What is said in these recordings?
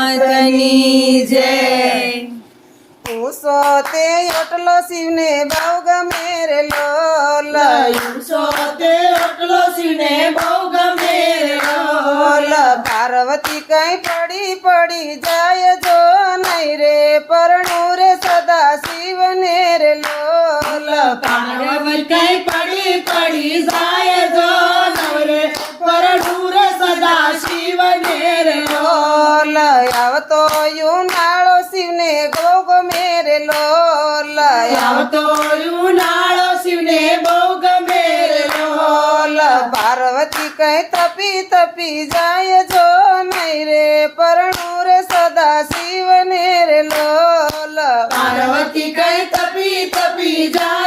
ભોળાનાથની જય. પૂછો તે ઓટલો શિવને બહુ ગમે રે લોલ લયુસો તે ઓટલો શિવને બહુ ગમે રે લોલ પાર્વતી કઈ પડી પડી જાય જો નહીં રે પરણું રે સદા આવતો યુનાળો શિવને બહુ ગમે રે લોલ આવતો યુનાળો શિવને બહુ ગમે રે લોલ પાર્વતી કઈ તપી તપી જાય જો નહીં રે, પરણું રે સદા શિવને રે લોલ પાર્વતી કઈ તપી તપી જાય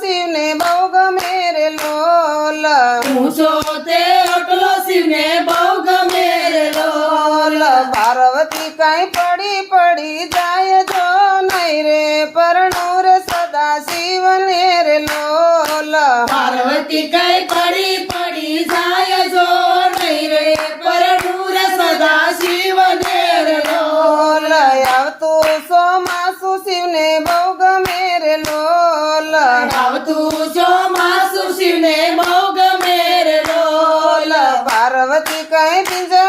શિવને બહુ ગમે રે લોલ. ઊંચો તે ઓટલો શિવને બહુ ગમે રે લોલ. પાર્વતી કઈ પડી પડી જાય જો નહીં રે પરણું રે સદા શિવને રે લોલ. પાર્વતી કઈ પડી પડી આવતું ચોમાસુ શિવને બહુ ગમે રે લોલ પાર્વતી કઈ ભીંજાય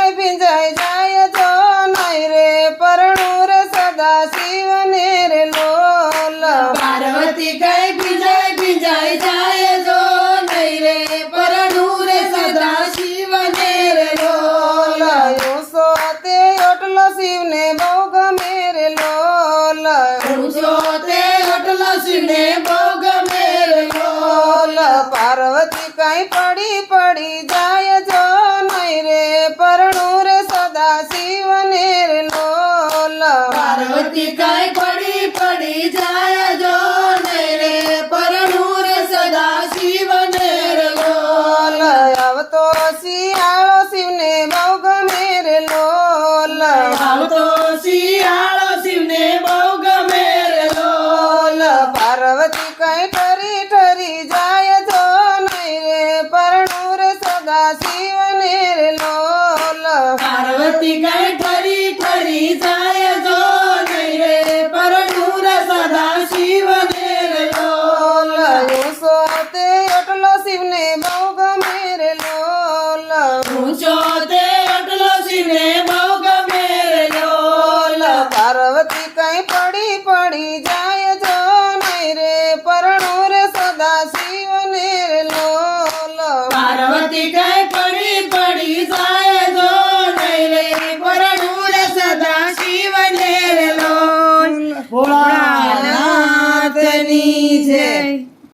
પાર્વતી કઈ ઠરી ઠરી જાય જો નહીં રે પરણુર સદા શિવને રે લોલ યુસો તે ઓટલો શિવને